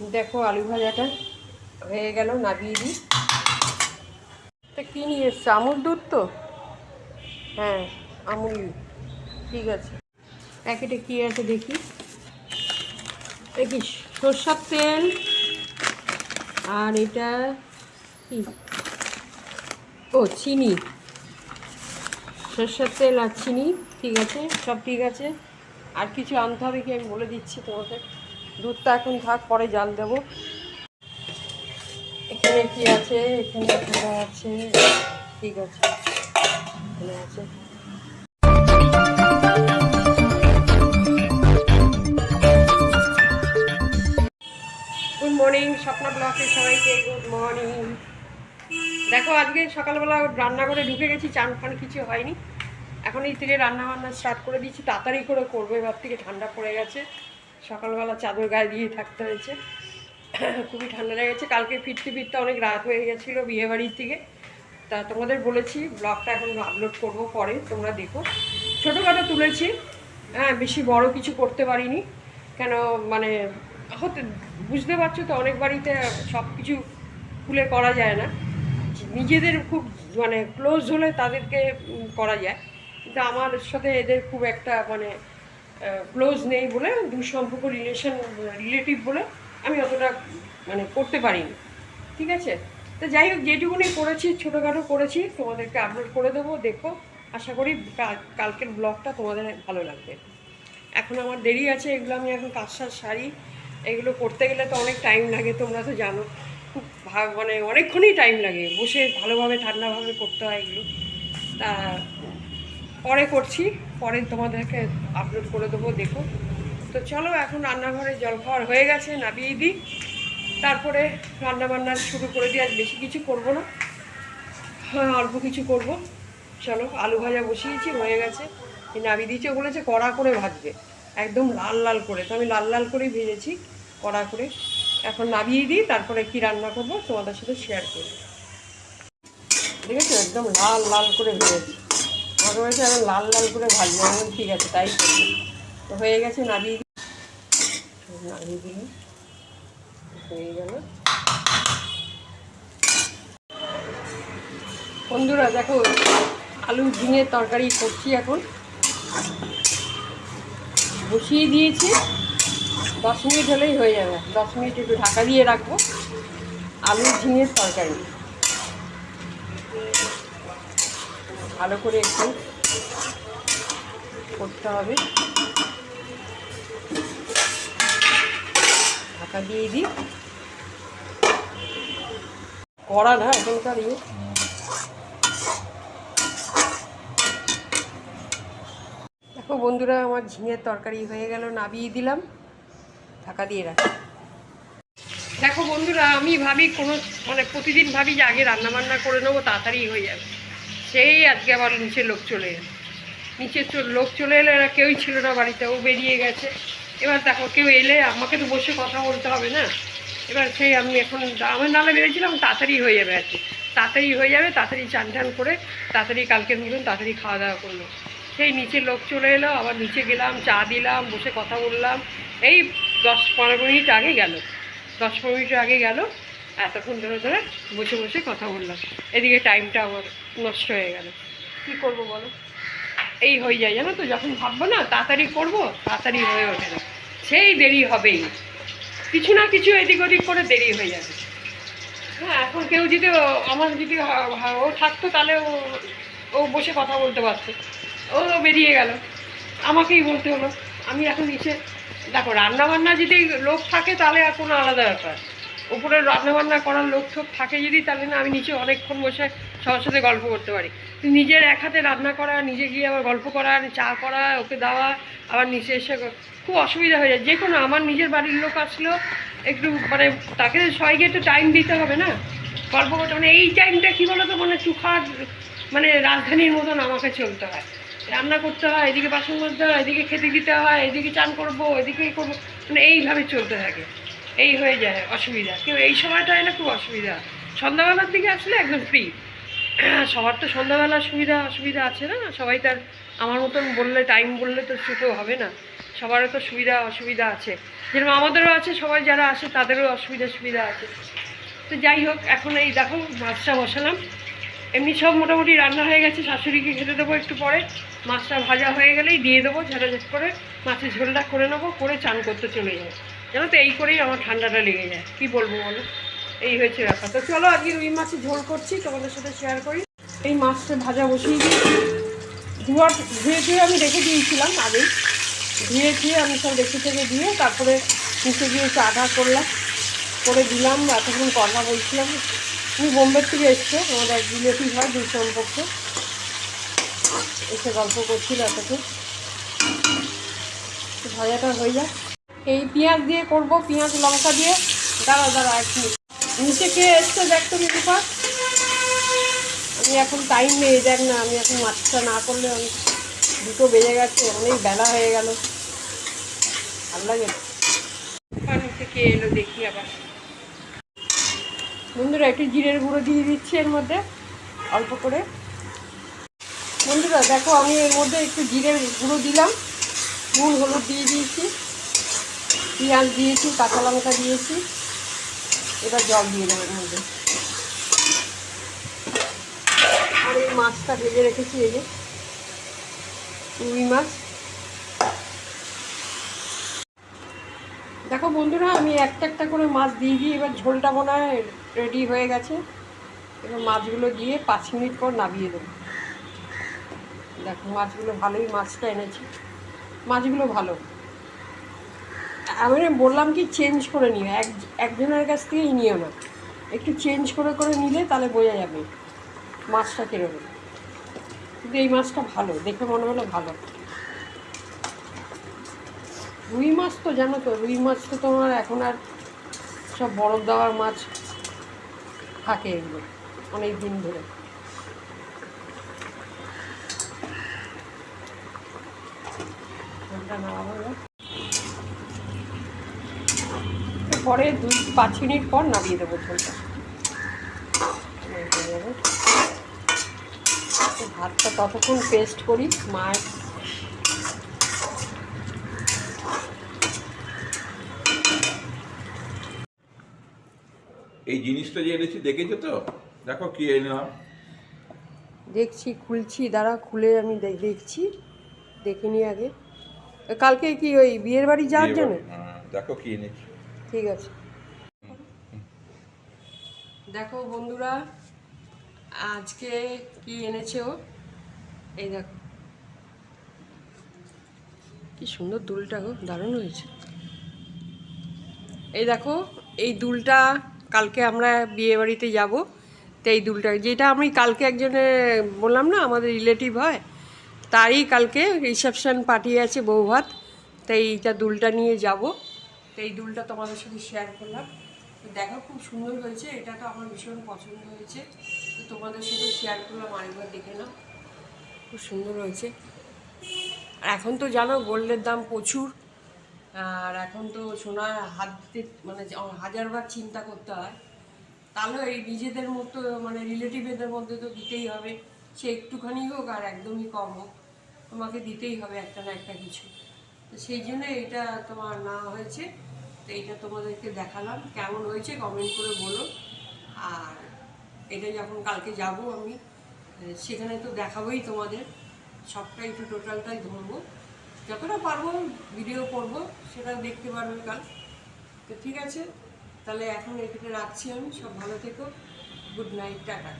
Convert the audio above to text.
দেখো আলু ভাজাটা হয়ে গেল, নাবিয়ে দিই। তা কী নিয়ে এসছে? আমুল দুধ তো? হ্যাঁ আমুল। ঠিক আছে। প্যাকেটে কী আছে দেখি। দেখি সর্ষার তেল আর এটা কি? ও, চিনি। সর্ষের তেল আর চিনি, ঠিক আছে, সব ঠিক আছে। আর কিছু আনতে হবে কি? আমি বলে দিচ্ছি তোমাকে। দুধটা এখন থাক, পরে জাল দেবো। এখানে কি আছে? এখানে আছে। ঠিক আছে। এখানে আছে। গুড মর্নিং স্বপ্না সবাইকে গুড মর্নিং দেখো, আজকে সকালবেলা রান্না করে ঢুকে গেছি, চান ফান কিছু হয়নি। এখন এই থেকে রান্না বান্না স্টার্ট করে দিচ্ছি তাড়াতাড়ি করে করব, এবার থেকে ঠান্ডা পড়ে গেছে। সকালবেলা চাদর গায়ে দিয়ে থাকতে হয়েছে। খুবই ঠান্ডা লেগেছে। কালকে ফিরতে ফিরতে অনেক রাত হয়ে গেছিল বিয়েবাড়ির থেকে তা তোমাদের বলেছি ব্লগটা এখন আপলোড করব পরে, তোমরা দেখো। ছোটোখাটো তুলেছি। হ্যাঁ বেশি বড় কিছু করতে পারিনি। কেন মানে হতে, বুঝতে পারছ তো, অনেক বাড়িতে সব কিছু খুলে করা যায় না। নিজেদের খুব মানে ক্লোজ হলে তাদেরকে করা যায়। কিন্তু আমার সাথে এদের খুব একটা মানে ক্লোজ নেই বলে, দুঃসম্পর্ক রিলেশন রিলেটিভ বলে আমি অতটা মানে করতে পারিনি। ঠিক আছে? তো যাই হোক যেটুকুনি করেছি, ছোটোখাটো করেছি, তোমাদেরকে আপলোড করে দেবো, দেখো। আশা করি কাল- কালকের ব্লগটা তোমাদের ভালো লাগবে। এখন আমার দেরি আছে, এগুলো আমি এখন কাজ সাজ সারি। এগুলো করতে গেলে তো অনেক টাইম লাগে, তোমরা তো জানো। খুব ভা- মানে অনেকক্ষণই টাইম লাগে। বসে ভালোভাবে, ঠান্ডাভাবে করতে হয় এগুলো। তা পরে করছি, পরে তোমাদেরকে আপলোড করে দেবো, দেখো। তো চলো, এখন রান্নাঘরে জলখাবার হয়ে গেছে, নামিয়ে দিই। তারপরে রান্নাবান্না শুরু করে দিই, আজ বেশি কিছু করব না। হ্যাঁ অল্প কিছু করব। চলো, আলু ভাজা বসিয়েছি, হয়ে গেছে। এই নামিয়ে দিয়েছে, বলেছে কড়া করে ভাজবে। একদম লাল লাল করে। তো আমি লাল লাল করেই ভেজেছি, কড়া করে। এখন নামিয়ে দিই, তারপরে কি রান্না করব তোমাদের সাথে শেয়ার করব দেখেছ? একদম লাল লাল করে ভেজেছি। বলেছে এখন লাল লাল করে ভাজবে আমি ঠিক আছে, তাই করব। তো হয়ে গেছে নামিয়ে দিই নামিয়ে দিই হয়ে গেল। বন্ধুরা, দেখো, আলু ঝিঙে তরকারি করছি এখন। বসিয়ে দিয়েছি, দশ মিনিট হলেই হয়ে যাবে। দশ মিনিট একটু ঢাকা দিয়ে রাখব। আলু ঝিঙের তরকারি। ভালো করে একটু করতে হবে। ঢাকা দিয়ে দিই। কড়া না, এখনকার ইয়ে। দেখো বন্ধুরা, আমার ঝিঙের তরকারি হয়ে গেল নাবিয়ে দিলাম। ঢাকা দিয়ে রাখি। দেখো বন্ধুরা, আমি ভাবি কোনো মানে প্রতিদিন ভাবি যে আগে রান্না বান্না করে নেব, তাড়াতাড়ি হয়ে যাবে। সেই আজকে আবার নিচে লোক চলে এলো। নিচে লোক চলে এলো এরা কেউই ছিল না বাড়িতে, ও বেরিয়ে গেছে। এবার দেখো, কেউ এলে আমাকে তো বসে কথা বলতে হবে না। এবার সেই আমি এখন আমি নালে বেরিয়েছিলাম তাড়াতাড়ি হয়ে যাবে আর কি। তাড়াতাড়ি হয়ে যাবে, তাড়াতাড়ি চান টান করে, তাড়াতাড়ি কালকের মতন তাড়াতাড়ি খাওয়া দাওয়া করল। সেই নিচে লোক চলে এলো, আবার নিচে গেলাম, চা দিলাম, বসে কথা বললাম। এই দশ পনেরো মিনিট আগে গেল। দশ পনেরো মিনিট আগে গেল এতক্ষণ ধরে ধরে বসে বসে কথা বললাম। এদিকে টাইমটা আমার নষ্ট হয়ে গেল। কী করব বলো? এই হয়ে যায় জানো তো, যখন ভাববো না, তাড়াতাড়ি করব, তাড়াতাড়ি হয়ে ওঠে না। সেই দেরি হবেই। কিছু না কিছু এদিক ওদিক করে দেরি হয়ে যাবে। হ্যাঁ এখন কেউ যদি আমার যদি ও থাকতো, তাহলে ও ও বসে কথা বলতে পারতো। ও বেরিয়ে গেল। আমাকেই বলতে হলো। আমি এখন নিচে দেখো রান্না বান্না যদি লোক থাকে, তাহলে আর কোনো আলাদা ব্যাপার। উপরে রান্না বান্না করার লোক ঠোক থাকে যদি, তাহলে না আমি নিচে অনেকক্ষণ বসে সবার সাথে গল্প করতে পারি। নিজের এক হাতে রান্না করা, নিজে গিয়ে আবার গল্প করা, চা করা, ওকে দেওয়া, আবার নিচে এসে খুব অসুবিধা হয়ে যায়। যে কোনো আমার নিজের বাড়ির লোক আসলেও একটু মানে তাকে সবাইকে একটু টাইম দিতে হবে না? গল্প করতে মানে এই টাইমটা কী বলো তো মানে চুখার মানে রাজধানীর মতন আমাকে চলতে হয়। রান্না করতে হয়, এদিকে বাসন মাজতে হয়, এদিকে খেতে দিতে হয়, এদিকে চান করব, এদিকে করব। মানে এইভাবে চলতে থাকে। এই হয়ে যায়, অসুবিধা। কেউ এই সময়টা এলে খুব অসুবিধা। সন্ধ্যাবেলার দিকে আসলে একদম ফ্রি সবার তো সন্ধ্যাবেলার সুবিধা, অসুবিধা আছে না? সবাই তার, আমার মতন বললে টাইম বললে তো ছুটো হবে না। সবারও তো সুবিধা, অসুবিধা আছে। যেরকম আমাদেরও আছে, সবাই যারা আসে, তাদেরও অসুবিধা, সুবিধা আছে। তো যাই হোক, এখন এই দেখো, মাছটা বসালাম। এমনি সব মোটামুটি রান্না হয়ে গেছে, শাশুড়িকে খেতে দেবো একটু পরে। মাছটা ভাজা হয়ে গেলেই দিয়ে দেবো ঝাড়াঝাট করে। মাছের ঝোলটা করে নেব, করে চান করতে চলে যাব। জানো তো, এই করেই আমার ঠান্ডাটা লেগে যায়। কি বলব বলো? এই হয়েছে ব্যাপার। তো চলো আজকে রুই মাছের ঝোল করছি, তোমাদের সাথে শেয়ার করি। এই মাছটা ভাজা বসিয়ে দিয়েছি। ধোয়া, ধুয়ে ধুয়ে আমি রেখে দিয়েছিলাম আগেই। ধুয়ে ধুয়ে আমি সব রেখে থেকে দিয়ে তারপরে নিচে গিয়ে চা টা করলাম। করে দিলাম, এতক্ষণ কথা বলছিলাম। তুমি বোম্বের থেকে এসছো, আমাদের এক রিলেটিভ হয় দুই সম্পর্কে এসে গল্প করছিল এতক্ষণ। ভাজাটা হয়ে যায় এই পেঁয়াজ দিয়ে করব, পেঁয়াজ, লঙ্কা দিয়ে। দাঁড়া দাঁড়া এক মিনিট। নিচে কে এসছে দেখ তুমি রূপা আমি এখন টাইম নেই, দেখ না, আমি এখন মাছটা না করলে আমি দুটো বেজে গেছে, অনেক বেলা হয়ে গেল। ভালো লাগে। থেকে এলো দেখি আবার। বন্ধুরা, একটু জিরের গুঁড়ো দিয়ে দিচ্ছি এর মধ্যে, অল্প করে। বন্ধুরা, দেখো আমি এর মধ্যে একটু জিরের গুঁড়ো দিলাম, নুন, হলুদ দিয়ে দিয়েছি। পেঁয়াজ দিয়েছি, কাঁচা লঙ্কা দিয়েছি। এবার জল দিয়ে দেবো আর এই মাছটা ভেজে রেখেছি এই যে, রুই মাছ। দেখো বন্ধুরা, আমি একটা একটা করে মাছ দিয়ে দিই এবার ঝোলটা মনে রেডি হয়ে গেছে। এবার মাছগুলো দিয়ে পাঁচ মিনিট পর নামিয়ে দেবো। দেখো মাছগুলো ভালোই, মাছটা এনেছি। মাছগুলো ভালো। আমি বললাম কি চেঞ্জ করে নিও। এক, একজনের কাছ থেকেই নিও না। একটু চেঞ্জ করে করে নিলে তাহলে বোঝা যাবে মাছটা কীরকম। কিন্তু এই মাছটা ভালো, দেখে মনে হলো ভালো। রুই মাছ তো জানো তো, রুই মাছ তো তোমার এখন আর সব বরফ দেওয়ার মাছ থাকে এগুলো, অনেক দিন ধরে। ঝোলটা নামাবো এবার। পরে দুই পাঁচ মিনিট পর নামিয়ে দেবো ঝোলটা। ভাতটা ততক্ষণ পেস্ট করি মাছ এই জিনিসটা যে এনেছি দেখেছ তো? দেখো কি এলাম দেখছি খুলছি দাঁড়া খুলে আমি দেখছি দেখিনি আগে। কালকে কি ওই বিয়ের বাড়ি যাওয়ার জন্য? হ্যাঁ, দেখো কি এনেছি। ঠিক আছে। দেখো বন্ধুরা, আজকে কি এনেছে ও? এই দেখো। কি সুন্দর দুলটা গো, দারুণ হয়েছে। এই দেখো, এই দুলটা কালকে আমরা বিয়ে বাড়িতে যাব। তো এই দুলটা, যেটা আমি কালকে একজনে বললাম না, আমাদের রিলেটিভ হয়, তারই কালকে রিসেপশন পার্টি আছে বউ ভাত তো এইটা দুলটা নিয়ে যাব। তো এই দুলটা তোমাদের সাথে শেয়ার করলাম। তো দেখো খুব সুন্দর হয়েছে, এটা তো আমার ভীষণ পছন্দ হয়েছে। তো তোমাদের সাথে শেয়ার করলাম আরেকবার দেখে নাও, খুব সুন্দর হয়েছে। আর এখন তো জানো গোল্ডের দাম প্রচুর। আর এখন তো সোনা হাত দিতে মানে হাজারবার চিন্তা করতে হয়। তাহলে এই নিজেদের মতো মানে রিলেটিভেদের মধ্যে তো দিতেই হবে। সে একটুখানি হোক আর একদমই কম হোক, তোমাকে দিতেই হবে একটা না একটা কিছু। তো সেই জন্য এটা তোমার না হয়েছে। তো এইটা তোমাদেরকে দেখালাম, কেমন হয়েছে কমেন্ট করে বলো। আর এটা যখন কালকে যাব আমি সেখানে তো দেখাবোই তোমাদের। সবটাই একটু টোটালটাই ধরবো। যতটা পারব ভিডিও করব, সেটা দেখতে পারবে কাল। তো ঠিক আছে, তাহলে এখন এখানে রাখছি আমি। সব ভালো থেকো। Good night tata.